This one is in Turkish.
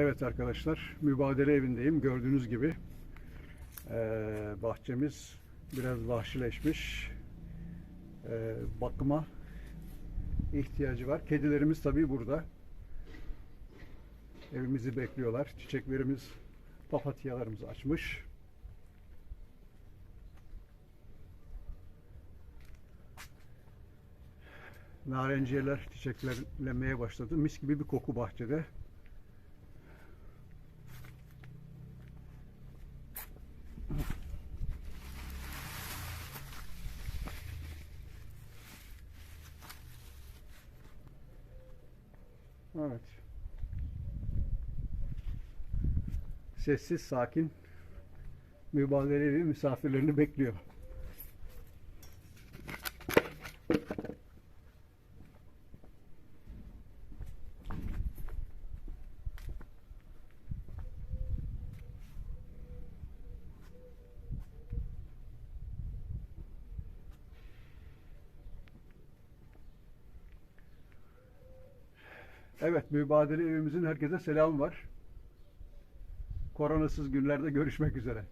Evet arkadaşlar, mübadele evindeyim. Gördüğünüz gibi eee, bahçemiz biraz vahşileşmiş. Eee, bakıma ihtiyacı var. Kedilerimiz tabii burada. Evimizi bekliyorlar. Çiçeklerimiz, papatyalarımız açmış. Narenciyeler çiçeklenmeye başladı. Mis gibi bir koku bahçede. Evet. Sessiz, sakin, mübadeleli misafirlerini bekliyor. Evet, mübadele evimizin herkese selam var. Koronasız günlerde görüşmek üzere.